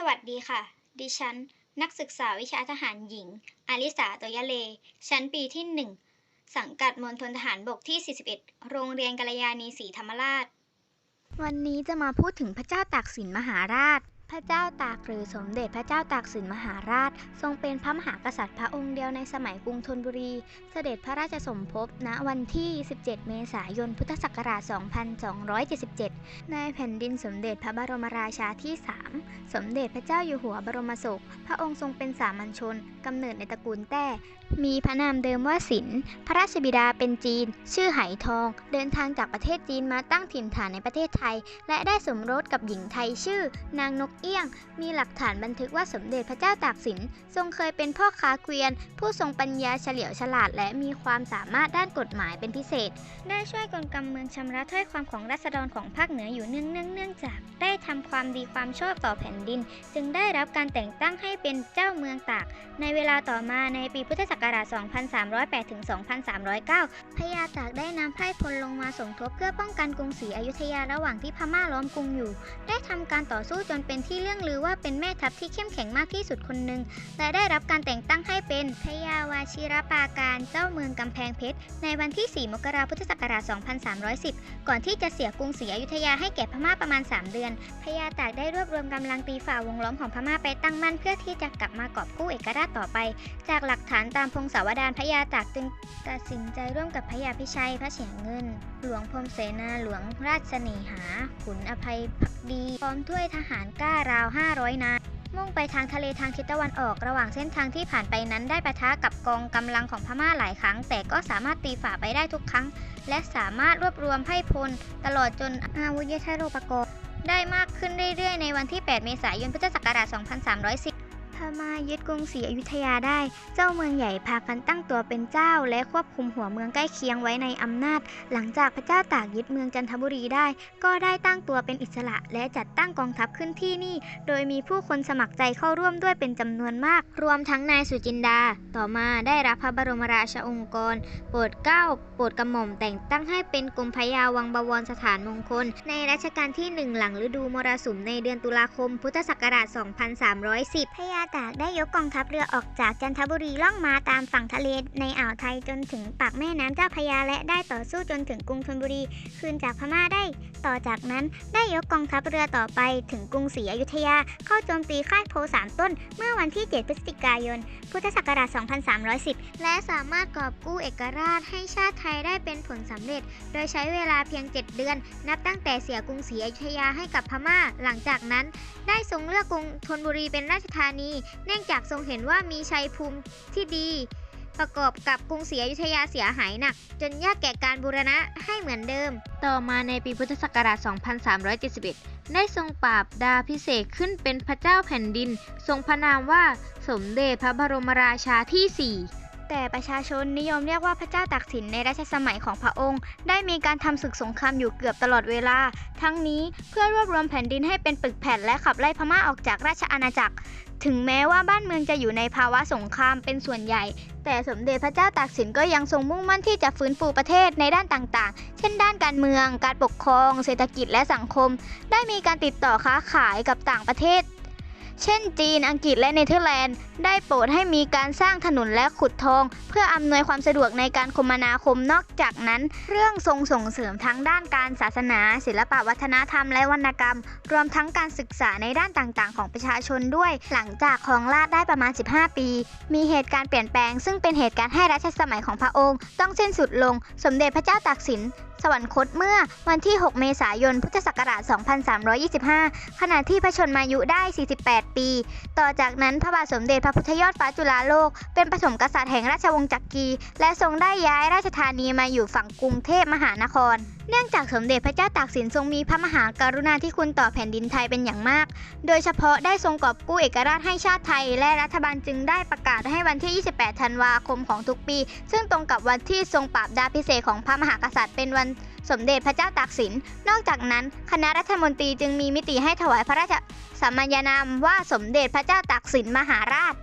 สวัสดีค่ะ ดิฉัน นักศึกษาวิชาทหารหญิง อาริสาโตยะเล ชั้นปีที่ 1 สังกัดมณฑลทหารบกที่ 41 โรงเรียนกัลยาณีศรีธรรมราช วันนี้จะมาพูดถึงพระเจ้าตากสินมหาราช พระเจ้าตากหรือสมเด็จพระเจ้าตากสินมหาราช ทรงเป็นพระมหากษัตริย์พระองค์เดียวในสมัยกรุงธนบุรี เสด็จพระราชสมภพณวันที่ 17 เมษายน พุทธศักราช 2277 ในแผ่นดินสมเด็จพระบรมราชาที่ 3 สมเด็จพระเจ้าอยู่หัวบรมศกพระองค์ทรงเป็นสามัญชน กำเนิดในตระกูลแต้ มีพระนามเดิมว่าสิน พระราชบิดาเป็นจีน ชื่อไหทอง เดินทางจากประเทศจีนมาตั้งถิ่นฐานในประเทศไทย และได้สมรสกับหญิงไทยชื่อนางนกเอี้ยง มีหลักฐานบันทึกว่าสมเด็จพระเจ้าตากสิน ทรงเคยเป็นพ่อค้าเกวียน ผู้ทรงปัญญาเฉลียวฉลาด และมีความสามารถด้านกฎหมายเป็นพิเศษ ได้ช่วยกลกำเมืองชำระถ้อยความของราษฎรของภาคเหนืออยู่เนื่องเนื่องเนื่องจาก ได้ทำความดีความชอบต่อแผ่นดิน จึงได้รับการแต่งตั้งให้เป็นเจ้าเมืองตาก ในเวลาต่อมาในปีพุทธศักราช 2308 ถึง 2309 พญาตากได้นำไพร่พลลงมาสมทบเพื่อป้องกันกรุงศรีอยุธยาระหว่างที่พม่าล้อมกรุงอยู่ ได้ทำการต่อสู้จนเป็นที่เรื่องลือว่าเป็นแม่ทัพที่เข้มแข็งมากที่สุดคนหนึ่ง และได้รับการแต่งตั้งให้เป็นพญาวาชิรปาการเจ้าเมืองกำแพงเพชร ในวันที่ 4 มกราคมพุทธศักราช 2310 ก่อนที่จะเสียกรุงศรีอยุธยาให้แก่พม่าประมาณ 3 เดือน พญาตากได้รวบรวมกำลังตีฝ่าวงล้อมของพม่าไปตั้งมั่นเพื่อที่จะกลับมากอบกู้เอกราชต่อไป จากหลักฐานตามพงศาวดารพญาตากจึงตัดสินใจร่วมกับพญาพิชัยพระเฉียงเงิน หลวงพรมเสนาหลวงราชเสน่หา ขุนอภัยพักดีพร้อมถ้วยทหารกล้าราว 500 นาย มุ่งไปทางทะเลทางทิศตะวันออกระหว่างเส้นทางที่ผ่านไปนั้นได้ปะทะกับกองกำลังของพม่าหลายครั้ง แต่ก็สามารถตีฝ่าไปได้ทุกครั้ง และสามารถรวบรวมไพร่พล ตลอดจนอาวุธยุทโธปกรณ์ได้มากขึ้นเรื่อยๆ ในวันที่ 8 เมษายน พุทธศักราช 2310 พม่ายึดกรุงศรีอยุธยาได้ เจ้าเมืองใหญ่พากันตั้งตัวเป็นเจ้า และควบคุมหัวเมืองใกล้เคียงไว้ในอำนาจ หลังจากพระเจ้าตากยึดเมืองจันทบุรีได้ ก็ได้ตั้งตัวเป็นอิสระ และจัดตั้งกองทัพขึ้นที่นี่ โดยมีผู้คนสมัครใจเข้าร่วมด้วยเป็นจำนวนมาก รวมทั้งนายสุจินดา ต่อมาได้รับพระบรมราชองค์กรโปรดเกล้าโปรดกระหม่อมแต่งตั้งให้เป็นกรมพยาวังบวรสถานมงคล ในรัชกาลที่หนึ่งหลังฤดูมรสุมในเดือนตุลาคม พุทธศักราช 2310พญาตากได้ยกกองทัพเรือออกจากจันทบุรีล่องมาตามฝั่งทะเลในอ่าวไทยจนถึงปากแม่น้ำเจ้าพยาและได้ต่อสู้จนถึงกรุงธนบุรี คืนจากพม่าได้ ต่อจากนั้นได้ยกกองทัพเรือต่อไปถึงกรุงศรีอยุธยา เข้าโจมตีค่ายโพสามต้น เมื่อวันที่ 7 พฤศจิกายน พุทธศักราช 2310 และสามารถกอบกู้เอกราชให้ชาติไทยได้เป็นผลสำเร็จ โดยใช้เวลาเพียง 7 เดือน นับตั้งแต่เสียกรุงศรีอยุธยาให้กับพม่า หลังจากนั้น ได้ทรงเลือกกรุงธนบุรีเป็นราชธานีเนื่องจากทรงเห็นว่ามีชัยภูมิที่ดี ประกอบกับกรุงศรีอยุธยาเสียหายหนัก จนยากแก่การบูรณะให้เหมือนเดิม ต่อมาในปีพุทธศักราช 2371 ได้ทรงปราบดาพิเศษขึ้นเป็นพระเจ้าแผ่นดิน ทรงพระนามว่าสมเด็จพระบรมราชาที่ 4 แต่ประชาชนนิยมเรียกว่าพระเจ้าตากสินในรัชสมัยของพระองค์ ได้มีการทำศึกสงครามอยู่เกือบตลอดเวลา ทั้งนี้เพื่อรวบรวมแผ่นดินให้เป็นปึกแผ่นและขับไล่พม่าออกจากราชอาณาจักร ถึงแม้ว่าบ้านเมืองจะอยู่ในภาวะสงครามเป็นส่วนใหญ่ แต่สมเด็จพระเจ้าตากสินก็ยังทรงมุ่งมั่นที่จะฟื้นฟูประเทศในด้านต่างๆ เช่น ด้านการเมือง การปกครอง เศรษฐกิจและสังคม ได้มีการติดต่อค้าขายกับต่างประเทศ เช่นจีน อังกฤษและเนเธอร์แลนด์ ได้โปรดให้มีการสร้างถนนและขุดทอง เพื่ออำนวยความสะดวกในการคมนาคมนอกจากนั้น เรื่องทรงส่งเสริมทั้งด้านการศาสนา ศิลปวัฒนธรรมและวรรณกรรม รวมทั้งการศึกษาในด้านต่างๆ ของประชาชนด้วย หลังจากครองราชได้ประมาณ 15 ปี มีเหตุการณ์เปลี่ยนแปลง ซึ่งเป็นเหตุการณ์ให้รัชสมัยของพระองค์ ต้องสิ้นสุดลง สมเด็จพระเจ้าตากสินสวรรคตเมื่อวันที่ 6 เมษายน พุทธศักราช 2325 ขณะที่พระชนมายุได้ 48 ปี ต่อจากนั้นพระบาทสมเด็จพระพุทธยอดฟ้าจุฬาโลก เป็นปฐมกษัตริย์แห่งราชวงศ์จักรี และทรงได้ย้ายราชธานีมาอยู่ฝั่งกรุงเทพมหานคร เนื่องจากสมเด็จพระเจ้าตากสินทรงมีพระมหากรุณาธิคุณต่อแผ่นดินไทยเป็นอย่างมาก โดยเฉพาะได้ทรงกอบกู้เอกราชให้ชาติไทย และรัฐบาลจึงได้ประกาศให้วันที่ 28 ธันวาคมของทุกปี ซึ่งตรงกับวันที่ทรงปราบดาพิเศษกของพระมหากษัตริย์เป็นวัน สมเด็จพระเจ้าตากสิน นอกจากนั้น คณะรัฐมนตรีจึงมีมิติให้ถวายพระราชสมัญญานามว่าสมเด็จพระเจ้าตากสินมหาราช